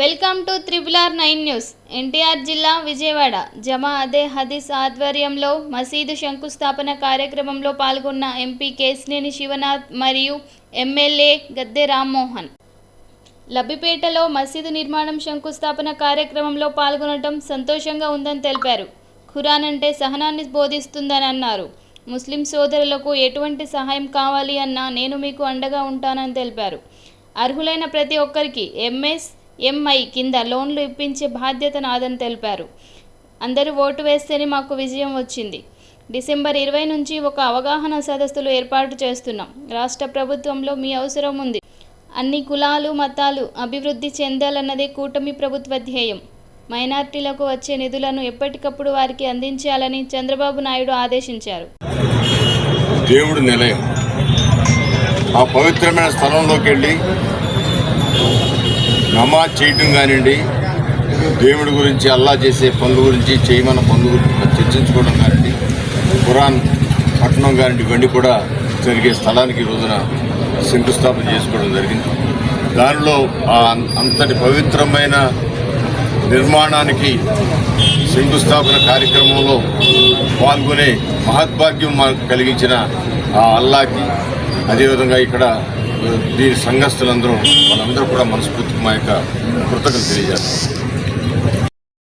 Welcome to triple R nine news. NTR జిల్లా విజయవాడ జమా అదే హదీస్ ఆధ్వర్యంలో మసీదు శంకుస్థాపన కార్యక్రమంలో పాల్గొన్న ఎంపీ కేసినేని శివనాథ్ మరియు ఎమ్మెల్యే గద్దె రామ్మోహన్. లబ్బిపేటలో మసీదు నిర్మాణం శంకుస్థాపన కార్యక్రమంలో పాల్గొనడం సంతోషంగా ఉందని తెలిపారు. ఖురాన్ అంటే సహనాన్ని బోధిస్తుందని అన్నారు. ముస్లిం సోదరులకు ఎటువంటి సహాయం కావాలి అన్నా నేను మీకు అండగా ఉంటానని తెలిపారు. అర్హులైన ప్రతి ఒక్కరికి ఎంఎస్ ఎంఐ కింద లోన్లు ఇప్పించే బాధ్యత నాదని తెలిపారు. అందరూ ఓటు వేస్తేనే మాకు విజయం వచ్చింది. డిసెంబర్ ఇరవై నుంచి ఒక అవగాహన సదస్సులు ఏర్పాటు చేస్తున్నాం. రాష్ట్ర ప్రభుత్వంలో మీ అవసరం ఉంది. అన్ని కులాలు మతాలు అభివృద్ధి చెందాలన్నదే కూటమి ప్రభుత్వ ధ్యేయం. మైనార్టీలకు వచ్చే నిధులను ఎప్పటికప్పుడు వారికి అందించాలని చంద్రబాబు నాయుడు ఆదేశించారు. దేవుడు నిలయం. ఆ పవిత్రమైన స్థలంలోకి వెళ్ళి నమాజ్ చేయటం కానివ్వండి దేవుడి గురించి అల్లా చేసే పనుల గురించి చేయమన్న పనుల గురించి చర్చించుకోవడం కానివ్వండి ఖురాన్ పట్టణం కానివ్వండి ఇవన్నీ కూడా జరిగే స్థలానికి రోజున శంకుస్థాపన చేసుకోవడం జరిగింది. దానిలో ఆ అంతటి పవిత్రమైన నిర్మాణానికి శంకుస్థాపన కార్యక్రమంలో పాల్గొనే మహద్భాగ్యం మాకు కలిగించిన ఆ అల్లాకి. అదేవిధంగా ఇక్కడ దీని సంఘస్థులందరూ వాళ్ళందరూ కూడా మనస్ఫూర్తిగా మా యొక్క కృతజ్ఞతలు తెలియజేస్తాం.